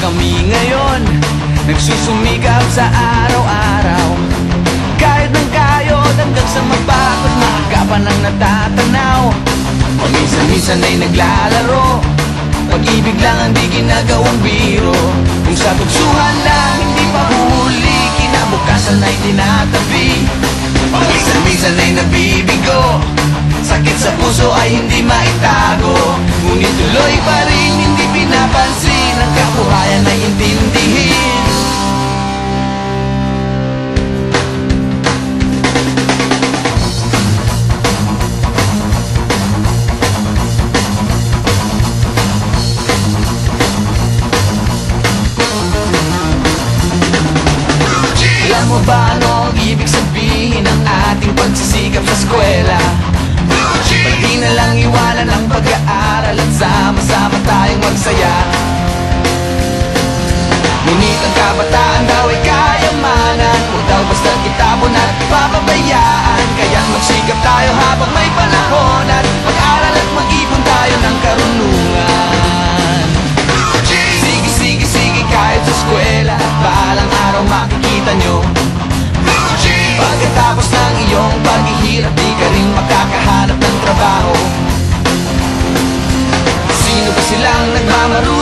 kami ngayon. Nagsusumikap sa araw-araw. Kahit ng kayod hanggang sa magbakot Maaga pa nang natatanaw. Paminsan-minsan ay naglalaro. Pag-ibig lang ang di ginagawang biro. Kung sa tuksuhan lang hindi pa huli Kinabukasan ay tinatabi. Paminsan-minsan ay nabibigo Sakit sa puso ay hindi maitago. Ngunit tuloy pa rin hindi Ang kabataan daw ay kayamanan Huwag daw basta kitapon at papabayaan Kaya magsikap tayo habang may panahon At mag-aral at mag-ipon tayo ng karunungan. Sige, sige, sige kahit sa eskwela At balang araw makikita nyo. Pagkatapos ng iyong paghihirap Di ka rin makakahanap ng trabaho. Sino ba silang nagmamarunong